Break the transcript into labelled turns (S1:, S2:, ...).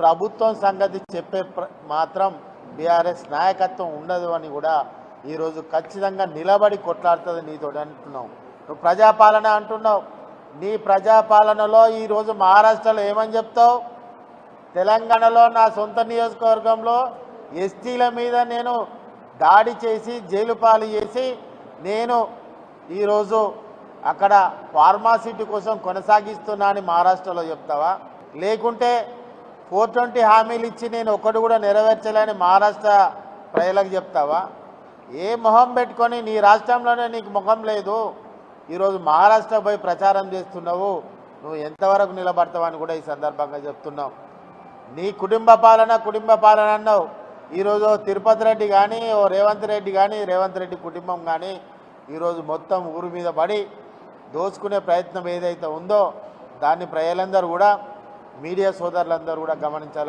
S1: ప్రభుత్వం సంగతి చెప్పే మాత్రం బీఆర్ఎస్ నాయకత్వం ఉండదు అని కూడా ఈరోజు ఖచ్చితంగా నిలబడి కొట్లాడుతుంది నీతో అంటున్నావు. నువ్వు ప్రజాపాలన అంటున్నావు. నీ ప్రజాపాలనలో ఈరోజు మహారాష్ట్రలో ఏమని చెప్తావు? తెలంగాణలో నా సొంత నియోజకవర్గంలో ఎస్టీల మీద నేను దాడి చేసి జైలు పాలు చేసి నేను ఈరోజు అక్కడ ఫార్మాసిటీ కోసం కొనసాగిస్తున్నా అని మహారాష్ట్రలో చెప్తావా? లేకుంటే ఫోర్ ట్వంటీ హామీలు ఇచ్చి నేను ఒకటి కూడా నెరవేర్చలేని మహారాష్ట్ర ప్రజలకు చెప్తావా? ఏ మొహం పెట్టుకొని నీ రాష్ట్రంలోనే నీకు ముఖం లేదు. ఈరోజు మహారాష్ట్ర పోయి ప్రచారం చేస్తున్నావు. నువ్వు ఎంతవరకు నిలబడతావని కూడా ఈ సందర్భంగా చెప్తున్నావు. నీ కుటుంబ పాలన కుటుంబ పాలన అన్నావు. ఈరోజు తిరుపతి రెడ్డి కానీ ఓ రేవంత్ రెడ్డి కానీ రేవంత్ రెడ్డి కుటుంబం కానీ ఈరోజు మొత్తం ఊరు మీద పడి దోచుకునే ప్రయత్నం ఏదైతే ఉందో దాన్ని ప్రజలందరూ కూడా మీడియా సోదరులందరూ కూడా గమనించాలి.